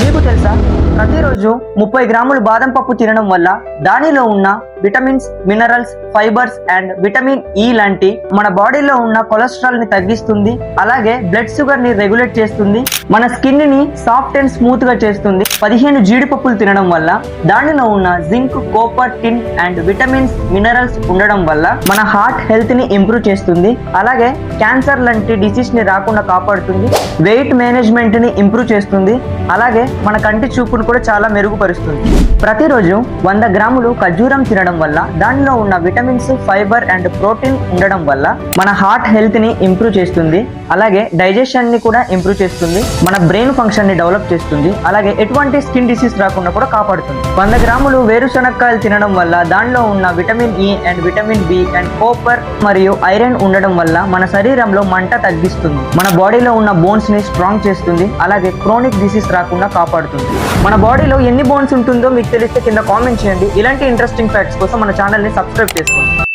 మీకు తెలుసా? ప్రతిరోజు ముప్పై గ్రాములు బాదం పప్పు తినడం వల్ల దానిలో ఉన్న vitamins minerals fibres and vitamin E లాంటి మన బాడీలో ఉన్న కొలెస్ట్రాల్ని తగ్గిస్తుంది. అలాగే బ్లడ్ షుగర్ని రెగ్యులేట్ చేస్తుంది. మన స్కిన్ని సాఫ్ట్ అండ్ స్మూత్గా చేస్తుంది. పదిహేను జీడిపప్పులు తినడం వల్ల దానిలో ఉన్న zinc copper tin and vitamins minerals ఉండడం వల్ల మన హార్ట్ హెల్త్ని ఇంప్రూవ్ చేస్తుంది. అలాగే క్యాన్సర్ లాంటి డిసీజ్ని రాకుండా కాపాడుతుంది. వెయిట్ మేనేజ్మెంట్ని ఇంప్రూవ్ చేస్తుంది. అలాగే మన కంటి చూపును కూడా చాలా మెరుగుపరుస్తుంది. ప్రతిరోజు వంద గ్రాములు ఖర్జూరం తినడం వల్ల దానిలో ఉన్న విటమిన్స్ ఫైబర్ అండ్ ప్రోటీన్ ఉండడం వల్ల మన హార్ట్ హెల్త్ని ఇంప్రూవ్ చేస్తుంది. అలాగే డైజెషన్ని కూడా ఇంప్రూవ్ చేస్తుంది. మన బ్రెయిన్ ఫంక్షన్ని డెవలప్ చేస్తుంది. అలాగే ఎటువంటి స్కిన్ డిసీజ్ రాకుండా కూడా కాపాడుతుంది. వంద గ్రాములు వేరుశనక్కాయలు తినడం వల్ల దానిలో ఉన్న vitamin E and vitamin B and copper మరియు ఐరన్ ఉండడం వల్ల మన శరీరంలో మంట తగ్గిస్తుంది. మన బాడీలో ఉన్న బోన్స్ని స్ట్రాంగ్ చేస్తుంది. అలాగే క్రోనిక్ డిసీజ్ రాకుండా కాపాడుతుంది. మన బాడీలో ఎన్ని బోన్స్ ఉంటుందో మీకు తెలిస్తే కింద కామెంట్ చేయండి. ఇలాంటి ఇంట్రెస్టింగ్ ఫ్యాక్ట్స్ కోసం మన ఛానల్ని సబ్స్క్రైబ్ చేసుకోండి.